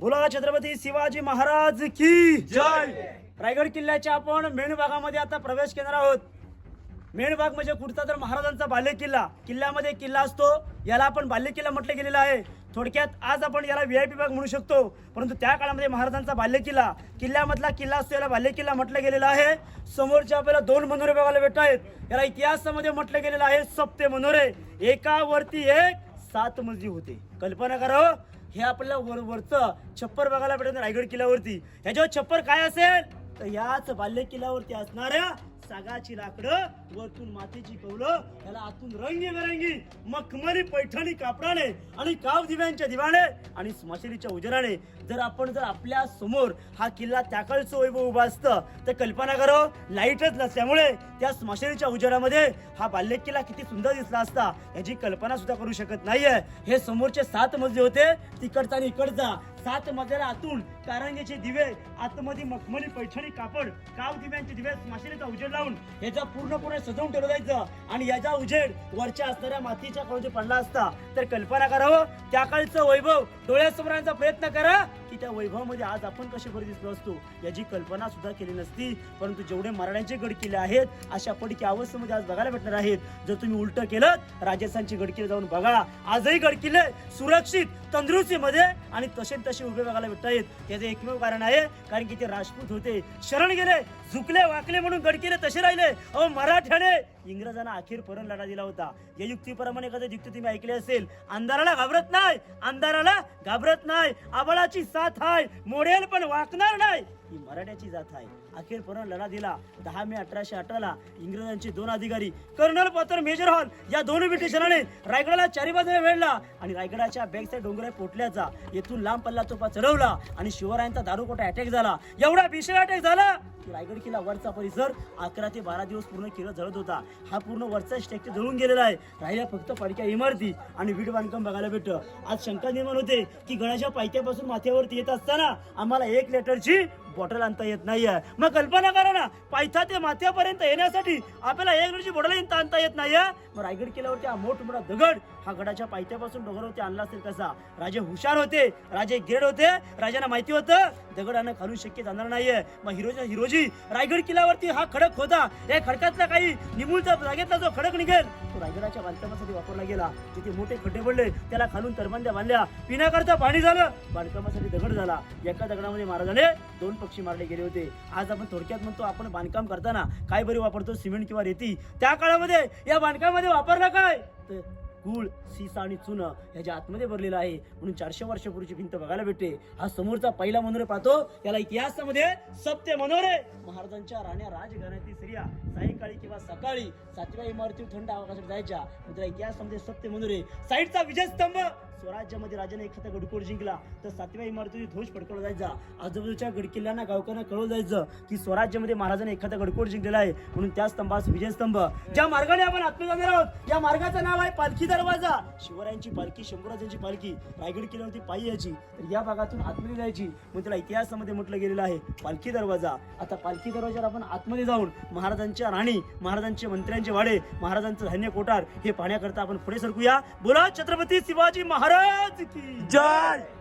बोला छत्रपती शिवाजी महाराज की जय? रायगड किल्ल्याच्या आपण मेण भागामध्ये आता प्रवेश करणार आहोत. मेण भाग म्हणजे कुठचा तर महाराजांचा बाल्य किल्ला किल्ल्यामध्ये किल्ला असतो. याला आपण बाल्य किल्ला म्हटलं गेलेला आहे. थोडक्यात आज आपण याला व्ही आय पी भाग म्हणू शकतो. परंतु त्या काळामध्ये महाराजांचा बाल्य किल्ला किल्ल्यामधला किल्ला असतो याला बाल्य किल्ला म्हटलं गेलेला आहे. समोरच्या आपल्याला दोन मनोरे बघायला भेटत आहेत याला इतिहासामध्ये म्हटलं गेलेलं आहे सप्ते मनोरे. एकावरती एक सात मजली होते. कल्पना करा हो, हे आपल्याला वर वरचं छप्पर बघायला भेटत रायगड किल्ल्यावरती. ह्याच्यावर छप्पर काय असेल? तर याच बाल्य किल्ल्यावरती असणाऱ्या सागाची लाकडं वरतून मातीची कौलं त्याला आतून रंगीबेरंगी मखमली पैठणी कापडाने आणि काव दिव्यांच्या दिवाने आणि स्मशानीच्या उजेराने जर आपण जर आपल्यासमोर हा किल्ला त्याकडचं वैभव उभा असतं तर कल्पना करो लाईटच नसल्यामुळे त्या स्मशानीच्या उजेडामध्ये हा बाल्य किल्ला किती सुंदर दिसला असता याची कल्पना सुद्धा करू शकत नाहीये. हे समोरचे सात मजले होते तिकडचा आणि इकडचा. सात मजल्याला आतून कारंगेचे दिवे आतमध्ये मखमली पैठणी कापड काव दिव्यांचे दिवे स्मशानीचा उजेड लावून याचा पूर्णपणे सजवून ठेवलं जायचं. आणि याचा उजेड वरच्या असणाऱ्या मातीच्या कळून पडला असता तर कल्पना करावं त्या काळचं वैभव डोळ्यासमोर आणण्याचा प्रयत्न करा की त्या वैभवामध्ये आज आपण कसे बरे दिसलो असतो याची कल्पना सुद्धा केली नसती. परंतु जेवढे मराठ्यांचे गड किल्ले आहेत अशा पडकी अवस्थेमध्ये आज बघायला भेटणार आहेत. जर तुम्ही उलट केलं राजस्थानचे गड किल्ले जाऊन बघा. आजही गड किल्ले सुरक्षित तंदुरुस्तीमध्ये आणि तसे तसे उभे बघायला भेटत आहेत. त्याचे एकमेव कारण आहे कारण की ते राजपूत होते. शरण गेले झुकले वाकले म्हणून गड किल्ले तसे राहिले. अहो मराठ्याने इंग्रजांना अखेर परण लढा दिला होता. या युक्तीप्रमाणे एखादं युक्ती तुम्ही ऐकली असेल? अंधाराला घाबरत नाही. अंधाराला घाबरत नाही. आबळाची साथ आहे. मोडेल पण वाकणार नाही. ही मराठ्याची जात आहे. अखेर परण लढा दिला. दहा मे अठराशे अठराला इंग्रजांचे दोन अधिकारी कर्नल पॉतर मेजर हॉल या दोन ब्रिटिशराने रायगडाला चारी बाजूने वेढला आणि रायगडाच्या बॅगचा डोंगरा पोटल्याचा येथून लांब पल्ला तोफा चढवला आणि शिवरायांचा दारुकोटा अटॅक झाला. एवढा भीषण अटॅक झाला की रायगड किल्ला वरचा परिसर अकरा ते बारा दिवस पूर्ण किरण जळत होता. हा पूर्ण वरचा स्ट्रक्चर जळून गेलेला आहे. राहिल्या फक्त पडक्या इमारती आणि वीट बांधकाम बघायला भेटतं आज शंका निर्माण होते की गळाच्या पायथ्यापासून माथ्यावरती येत असताना आम्हाला एक लेटरची बॉटल आणता येत नाहीये. मग कल्पना करा ना पायथा ते माथ्यापर्यंत येण्यासाठी आपल्याला एक लिटरची बॉटल आणता येत नाहीये. मग रायगड किल्ल्यावरती हा मोठमोठा दगड हा गडाच्या पायथ्यापासून डोंगरावरती आणला असेल कसा राजे हुशार होते राजे ग्रेड होते राजांना माहिती होतं दगडानं खालून शक्य जाणार नाहीये. मग हिरोजी हिरोजी रायगड किल्ल्यावरती हा खडक होता. या खडकातला काही निमूळचा जागेतला जो खडक निघेल तो रायगडाच्या बांधकामासाठी वापरला गेला. तिथे मोठे खड्डे पडले त्याला खालून तरबंद्या बांधल्या. पिण्याकरता पाणी झालं बांधकामासाठी दगड झाला. एका दगडामध्ये महाराजाने दोन पक्षी मारले गेले होते. आज आपण थोडक्यात म्हणतो आपण बांधकाम करताना काय बरी वापरतो? सिमेंट किंवा रेती? त्या काळामध्ये या बांधकामामध्ये वापरला काय? तर गुळ सीस आणि चुन ह्याच्या आतमध्ये भरलेलं आहे म्हणून चारशे वर्षापूर्वीची भिंत बघायला भेटते. हा समोरचा पहिला मनोरे पाहतो. याला इतिहासामध्ये सत्य मनोरे महाराजांच्या राण्या राजघराण्यातील स्त्रिया सायंकाळी किंवा सकाळी सातव्या इमारतीवर थंड आकाशात जायच्या. त्याला इतिहासामध्ये सत्य मनोरे साईडचा विजयस्तंभ स्वराज्यामध्ये राजाने एखादा गडकोड जिंकला तर सातव्या इमारतीची ध्वज फडकवला जायचा. आजूबाजूच्या गडकिल्ल्यांना गावकऱ्यांना कळवलं जायचं की स्वराज्यामध्ये महाराजाने एखादा गडकोड जिंकलेला आहे म्हणून त्या स्तंभास विजयस्तंभ ज्या मार्गाने आपण आत्म जाणार आहोत या मार्गाचं नाव आहे पालखी दरवाजा. शिवरायांची पालखी शंभूराजांची पालखी रायगड किल्ल्यावरती पायी यायची तर या भागातून आतमध्ये जायची मग त्याला इतिहासामध्ये म्हटलं गेलेलं आहे पालखी दरवाजा. आता पालखी दरवाजावर आपण आतमध्ये जाऊन महाराजांच्या राणी महाराजांचे मंत्र्यांचे वाडे महाराजांचं धान्य कोठार हे पाहण्याकरता आपण पुढे सरकूया. बोला छत्रपती शिवाजी महाराज. की जय